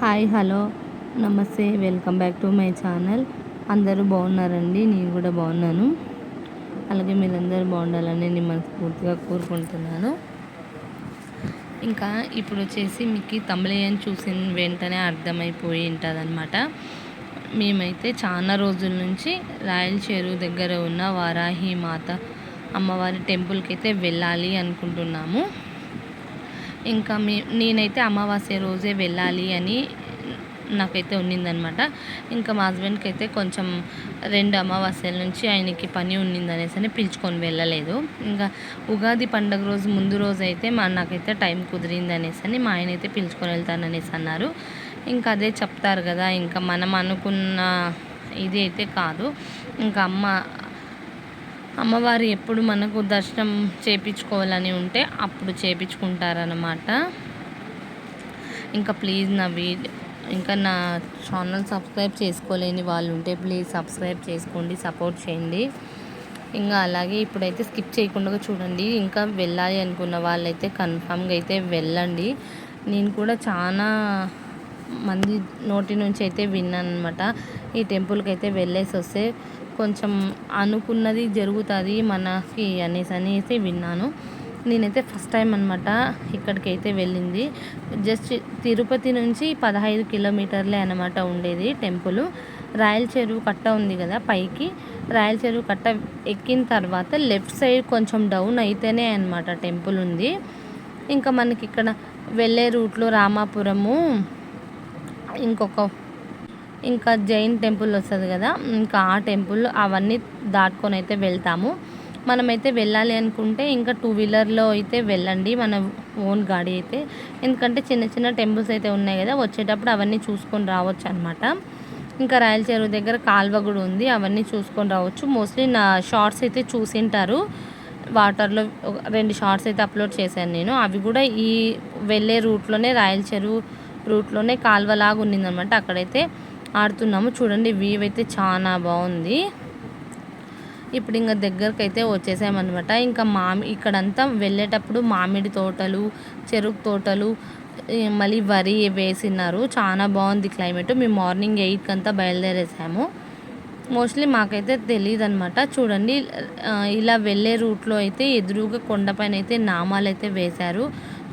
Hi hello నమస్తే welcome back to my channel. అందరూ బాగున్నారండి? నేను కూడా బాగున్నాను. అలాగే మీరందరూ బాగుండాలని నేను మనస్ఫూర్తిగా కోరుకుంటున్నాను. ఇంకా ఇప్పుడు వచ్చేసి మీకు తమిళయని చూసిన వెంటనే అర్థమైపోయి ఉంటుందన్నమాట. మేమైతే చాలా రోజుల నుంచి రాయల చెరువు దగ్గర ఉన్న వారాహి మాత అమ్మవారి టెంపుల్కి అయితే వెళ్ళాలి అనుకుంటున్నాము. ఇంకా మీ నేనైతే అమావాస్య రోజే వెళ్ళాలి అని నాకైతే ఉన్నిందనమాట. ఇంకా మా హస్బెండ్కి అయితే కొంచెం రెండు అమావాస్యల నుంచి ఆయనకి పని ఉన్నింది అనేసి అని పిలుచుకొని వెళ్ళలేదు. ఇంకా ఉగాది పండుగ రోజు ముందు రోజు అయితే మా నాకైతే టైం కుదిరింది అనేసి అని మా ఆయన అయితే పిలుచుకొని వెళ్తాననేసి అన్నారు. ఇంకా అదే చెప్తారు కదా ఇంకా మనం అనుకున్న ఇది అయితే కాదు. ఇంకా అమ్మ అమ్మవారు ఎప్పుడు మనకు దర్శనం చేయించుకోవాలని ఉంటే అప్పుడు చేయించుకుంటారనమాట ఇంకా ప్లీజ్ నా వీడియో ఇంకా నా ఛానల్ సబ్స్క్రైబ్ చేసుకోలేని వాళ్ళు ఉంటే ప్లీజ్ సబ్స్క్రైబ్ చేసుకోండి సపోర్ట్ చేయండి. ఇంకా అలాగే ఇప్పుడైతే స్కిప్ చేయకుండా చూడండి. ఇంకా వెళ్ళాలి అనుకున్న వాళ్ళైతే కన్ఫామ్గా అయితే వెళ్ళండి. నేను కూడా చాలా మంది నోటి నుంచి అయితే విన్నాను అనమాట ఈ టెంపుల్కి అయితే వెళ్ళేసి వస్తే కొంచెం అనుకున్నది జరుగుతుంది మనకి అనేసి అనేసి విన్నాను. నేనైతే ఫస్ట్ టైం అనమాట ఇక్కడికైతే వెళ్ళింది. జస్ట్ తిరుపతి నుంచి పదహైదు కిలోమీటర్లే అనమాట ఉండేది టెంపుల్. రాయల చెరువు కట్ట ఉంది కదా పైకి. రాయల చెరువు కట్ట ఎక్కిన తర్వాత లెఫ్ట్ సైడ్ కొంచెం డౌన్ అయితేనే అనమాట టెంపుల్ ఉంది. ఇంకా మనకి ఇక్కడ వెళ్ళే రూట్లో రామాపురము ఇంకొక ఇంకా జైన్ టెంపుల్ వస్తుంది కదా ఇంకా ఆ టెంపుల్ అవన్నీ దాటుకొని అయితే వెళ్తాము. మనమైతే వెళ్ళాలి అనుకుంటే ఇంకా టూ వీలర్లో అయితే వెళ్ళండి మన ఓన్ గాడి అయితే. ఎందుకంటే చిన్న చిన్న టెంపుల్స్ అయితే ఉన్నాయి కదా వచ్చేటప్పుడు అవన్నీ చూసుకొని రావచ్చు అనమాట ఇంకా రాయల చెరువు దగ్గర కాల్వ కూడా ఉంది అవన్నీ చూసుకొని రావచ్చు. మోస్ట్లీ నా షార్ట్స్ అయితే చూసింటారు. వాటర్లో రెండు షార్ట్స్ అయితే అప్లోడ్ చేశాను నేను. అవి కూడా ఈ వెళ్ళే రూట్లోనే రాయల చెరువు రూట్లోనే కాల్వలాగా ఉన్నిందనమాట అక్కడైతే. ఆడుతున్నాము. చూడండి వ్యూ అయితే చాలా బాగుంది. ఇప్పుడు ఇంకా దగ్గరకు అయితే వచ్చేసామన్నమాట. ఇంకా మామి ఇక్కడంతా వెళ్ళేటప్పుడు మామిడి తోటలు చెరుకు తోటలు మళ్ళీ వరి వేసినారు. చాలా బాగుంది క్లైమేట్. మేము మార్నింగ్ ఎయిట్కి అంతా బయలుదేరేసాము. మోస్ట్లీ మాకైతే తెలియదు అనమాట చూడండి ఇలా వెళ్ళే రూట్లో అయితే ఎదురుగా కొండపైన అయితే నామాలు అయితే వేశారు.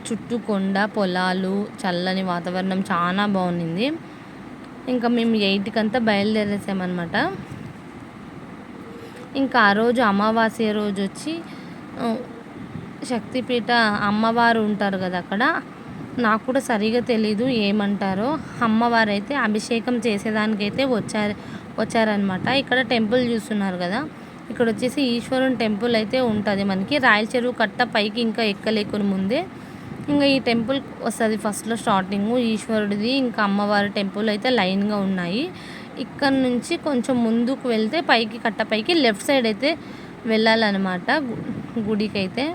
చుట్టూ కొండ పొలాలు చల్లని వాతావరణం చాలా బాగుంది ఇంకా మేము ఎయిట్కి అంతా బయలుదేరేసామన్నమాట. ఇంకా ఆ రోజు అమావాస్య రోజు వచ్చి శక్తిపీఠ అమ్మవారు ఉంటారు కదా అక్కడ. నాకు కూడా సరిగా తెలీదు ఏమంటారో. అమ్మవారు అయితే అభిషేకం చేసేదానికైతే వచ్చారు వచ్చారనమాట ఇక్కడ టెంపుల్ చూస్తున్నారు కదా. ఇక్కడ వచ్చేసి ఈశ్వరుని టెంపుల్ అయితే ఉంటుంది మనకి. రాయల చెరువు కట్ట పైకి ఇంకా ఎక్కలేకుని ముందే. ఇంకా ఈ టెంపుల్ వస్తుంది ఫస్ట్లో స్టార్టింగ్ ఈశ్వరుడిది ఇంకా అమ్మవారి టెంపుల్ అయితే లైన్గా ఉన్నాయి. ఇక్కడ నుంచి కొంచెం ముందుకు వెళ్తే పైకి కట్ట పైకి లెఫ్ట్ సైడ్ అయితే వెళ్ళాలన్నమాట గుడికి అయితే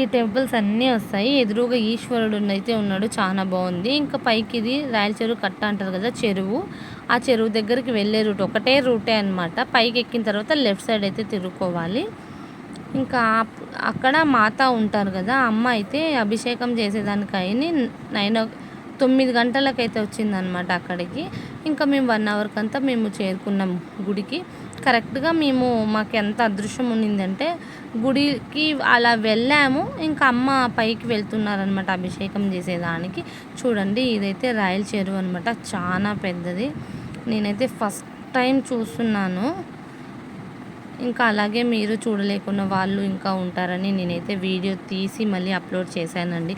ఈ టెంపుల్స్ అన్నీ వస్తాయి. ఎదురుగా ఈశ్వరుడు అయితే ఉన్నాడు చాలా బాగుంది. ఇంకా పైకి ఇది రాయల చెరువు కట్ట అంటారు కదా చెరువు. ఆ చెరువు దగ్గరికి వెళ్ళే రూట్ ఒకటే రూటే అనమాట పైకి ఎక్కిన తర్వాత లెఫ్ట్ సైడ్ అయితే తిరుక్కోవాలి. ఇంకా అక్కడ మాత ఉంటారు కదా అమ్మ అయితే అభిషేకం చేసేదానికని నైన్ తొమ్మిది గంటలకైతే వచ్చిందనమాట అక్కడికి. ఇంకా మేము వన్ అవర్కి అంతా మేము చేరుకున్నాం గుడికి. కరెక్ట్గా మేము మాకు ఎంత అదృశ్యం ఉన్నిందంటే గుడికి అలా వెళ్ళాము. ఇంకా అమ్మ పైకి వెళ్తున్నారనమాట అభిషేకం చేసేదానికి. చూడండి ఇదైతే రాయల చెరువు అనమాట చాలా పెద్దది. నేనైతే ఫస్ట్ టైం చూస్తున్నాను. ఇంకా అలాగే మీరు చూడలేకున్న వాళ్ళు ఇంకా ఉంటారని నేనైతే వీడియో తీసి మళ్ళీ అప్లోడ్ చేశానండి.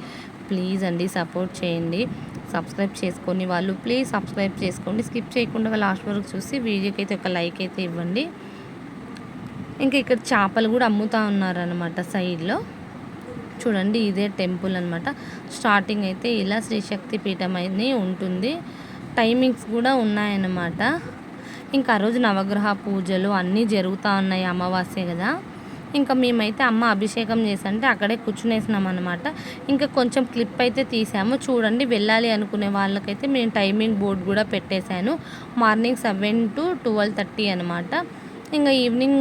ప్లీజ్ అండి సపోర్ట్ చేయండి. సబ్స్క్రైబ్ చేసుకొని వాళ్ళు ప్లీజ్ సబ్స్క్రైబ్ చేసుకోండి. స్కిప్ చేయకుండా లాస్ట్ వరకు చూసి వీడియోకి అయితే ఒక లైక్ అయితే ఇవ్వండి. ఇంకా ఇక్కడ చేపలు కూడా అమ్ముతూ ఉన్నారనమాట సైడ్లో. చూడండి ఇదే టెంపుల్ అనమాట స్టార్టింగ్ అయితే ఇలా శ్రీశక్తి పీఠం అయితే ఉంటుంది. టైమింగ్స్ కూడా ఉన్నాయన్నమాట. ఇంకా ఆ రోజు నవగ్రహ పూజలు అన్నీ జరుగుతూ ఉన్నాయి అమావాస్య కదా. ఇంకా మేమైతే అమ్మ అభిషేకం చేసంటే అక్కడే కూర్చునేసినాం అనమాట ఇంకా కొంచెం క్లిప్ అయితే తీసాము. చూడండి వెళ్ళాలి అనుకునే వాళ్ళకైతే మేము టైమింగ్ బోర్డ్ కూడా పెట్టేశాను. Morning seven to twelve thirty అనమాట ఇంకా ఈవినింగ్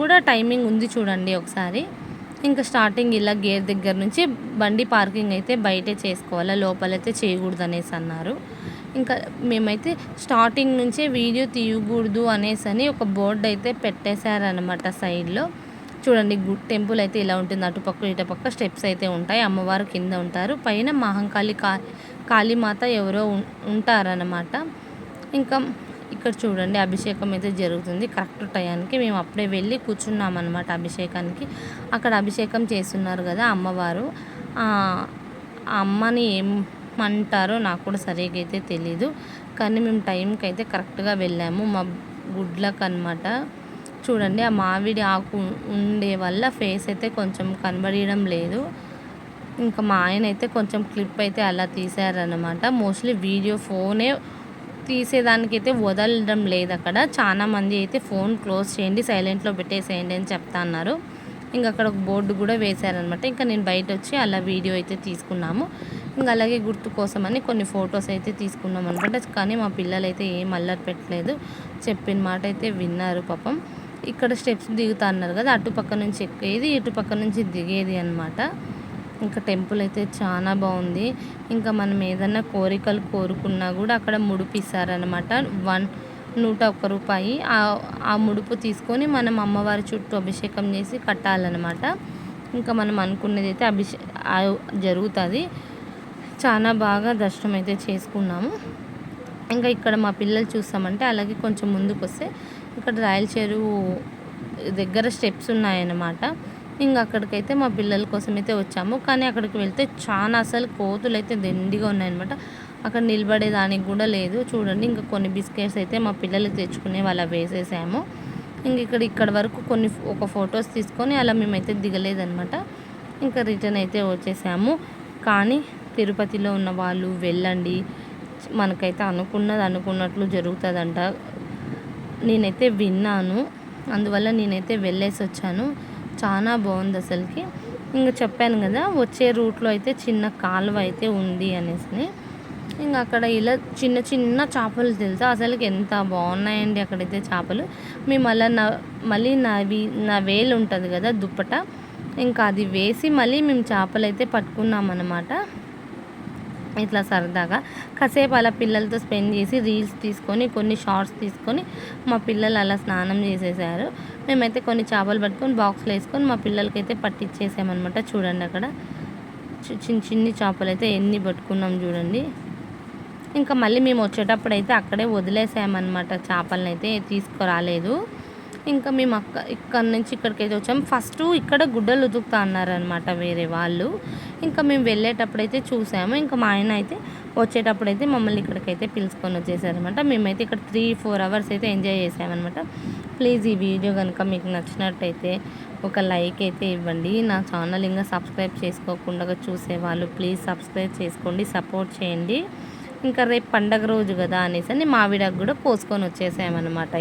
కూడా టైమింగ్ ఉంది చూడండి ఒకసారి. ఇంకా స్టార్టింగ్ ఇలా గేర్ దగ్గర నుంచి బండి పార్కింగ్ అయితే బయటే చేసుకోవాలి లోపలైతే చేయకూడదు అనేసి అన్నారు. ఇంకా మేమైతే స్టార్టింగ్ నుంచే వీడియో తీయకూడదు అనేసి అని ఒక బోర్డు అయితే పెట్టేశారనమాట సైడ్లో. చూడండి గుడ్ టెంపుల్ అయితే ఇలా ఉంటుంది. అటుపక్క ఇటుపక్క స్టెప్స్ అయితే ఉంటాయి. అమ్మవారు కింద ఉంటారు. పైన మహంకాళి కా కాళీమాత ఎవరో ఉంటారనమాట ఇంకా ఇక్కడ చూడండి అభిషేకం అయితే జరుగుతుంది. కరెక్ట్ టయానికి మేము అప్పుడే వెళ్ళి కూర్చున్నాం అనమాట అభిషేకానికి. అక్కడ అభిషేకం చేస్తున్నారు కదా అమ్మవారు. అమ్మని ఏం అంటారో నాకు కూడా సరిగ్గా అయితే తెలీదు. కానీ మేము టైంకి అయితే కరెక్ట్గా వెళ్ళాము. మా గుడ్లకు అనమాట చూడండి ఆ మామిడి ఆకు ఉండే వల్ల ఫేస్ అయితే కొంచెం కనబడడం లేదు. ఇంకా మా ఆయన అయితే కొంచెం క్లిప్ అయితే అలా తీశారనమాట మోస్ట్లీ వీడియో ఫోనే తీసేదానికి అయితే వదలడం లేదు అక్కడ. చాలా మంది అయితే ఫోన్ క్లోజ్ చేయండి సైలెంట్లో పెట్టేసేయండి అని చెప్తా అన్నారు. ఇంకా అక్కడ ఒక బోర్డు కూడా వేశారనమాట ఇంకా నేను బయట వచ్చి అలా వీడియో అయితే తీసుకున్నాము. ఇంకా అలాగే గుర్తు కోసమని కొన్ని ఫొటోస్ అయితే తీసుకున్నాం అనమాట కానీ మా పిల్లలు అయితే ఏం అల్లరి పెట్టలేదు. చెప్పిన మాట అయితే విన్నారు పాపం. ఇక్కడ స్టెప్స్ దిగుతా అన్నారు కదా అటుపక్క నుంచి ఎక్కేది ఇటుపక్క నుంచి దిగేది అనమాట ఇంకా టెంపుల్ అయితే చాలా బాగుంది. ఇంకా మనం ఏదన్నా కోరికలు కోరుకున్నా కూడా అక్కడ ముడిపిస్తారనమాట వన్ నూట ఒక్క రూపాయి. ఆ- ముడుపు తీసుకొని మనం అమ్మవారి చుట్టూ అభిషేకం చేసి కట్టాలన్నమాట. ఇంకా మనం అనుకున్నది అయితే అభిషే జరుగుతుంది. చాలా బాగా దర్శనం అయితే చేసుకున్నాము. ఇంకా ఇక్కడ మా పిల్లలు చూస్తామంటే అలాగే కొంచెం ముందుకు వస్తే ఇక్కడ రాయల చెరువు దగ్గర స్టెప్స్ ఉన్నాయన్నమాట. ఇంకా అక్కడికైతే మా పిల్లల కోసం అయితే వచ్చాము. కానీ అక్కడికి వెళ్తే చాలా అసలు కోతులు అయితే దండిగా ఉన్నాయన్నమాట. అక్కడ నిలబడేదానికి కూడా లేదు. చూడండి ఇంకా కొన్ని బిస్కెట్స్ అయితే మా పిల్లలకి తెచ్చుకునే వాళ్ళ వేసేసాము. ఇంక ఇక్కడ ఇక్కడ వరకు కొన్ని ఒక ఫొటోస్ తీసుకొని అలా మేమైతే దిగలేదనమాట ఇంకా రిటర్న్ అయితే వచ్చేసాము. కానీ తిరుపతిలో ఉన్న వాళ్ళు వెళ్ళండి. మనకైతే అనుకున్నది అనుకున్నట్లు జరుగుతుందంట. నేనైతే విన్నాను. అందువల్ల నేనైతే వెళ్ళేసి వచ్చాను. చాలా బాగుంది అసలుకి. ఇంకా చెప్పాను కదా వచ్చే రూట్లో అయితే చిన్న కాలువ అయితే ఉంది అనేసి. ఇంకా అక్కడ ఇలా చిన్న చిన్న చేపలు తెలుసా? అసలుకి ఎంత బాగున్నాయండి అక్కడైతే చేపలు. మేము అలా నా మళ్ళీ నావి నా వేలు ఉంటుంది కదా దుప్పట. ఇంకా అది వేసి మళ్ళీ మేము చేపలు అయితే పట్టుకున్నాం అన్నమాట ఇట్లా సరదాగా కాసేపు అలా పిల్లలతో స్పెండ్ చేసి రీల్స్ తీసుకొని కొన్ని షార్ట్స్ తీసుకొని మా పిల్లలు అలా స్నానం చేసేసారు. మేమైతే కొన్ని చేపలు పట్టుకొని బాక్స్లో వేసుకొని మా పిల్లలకైతే పట్టించేసామన్నమాట చూడండి అక్కడ. చి- చిన్న చిన్ని చేపలు అయితే ఎన్ని పట్టుకున్నాం చూడండి. ఇంకా మళ్ళీ మేము వచ్చేటప్పుడు అయితే అక్కడే వదిలేసామన్నమాట చేపలను అయితే తీసుకురాలేదు. ఇంకా మేము అక్క ఇక్కడ నుంచి ఇక్కడికైతే వచ్చాము ఫస్ట్ ఇక్కడ గుడ్డలు ఉతుకుతా అన్నారనమాట వేరే వాళ్ళు. ఇంకా మేము వెళ్ళేటప్పుడైతే చూసాము. ఇంకా మా ఆయన అయితే వచ్చేటప్పుడైతే మమ్మల్ని ఇక్కడికైతే పిలుచుకొని వచ్చేసారనమాట మేమైతే ఇక్కడ త్రీ ఫోర్ అవర్స్ అయితే ఎంజాయ్ చేసామన్నమాట. ప్లీజ్ ఈ వీడియో కనుక మీకు నచ్చినట్టయితే ఒక లైక్ అయితే ఇవ్వండి. నా ఛానల్ ఇంకా సబ్స్క్రైబ్ చేసుకోకుండా చూసేవాళ్ళు ప్లీజ్ సబ్స్క్రైబ్ చేసుకోండి సపోర్ట్ చేయండి. ఇంకా రేపు పండగ రోజు కదా అనేసి అని మావిడకు కూడా పోసుకొని వచ్చేసామన్నమాట.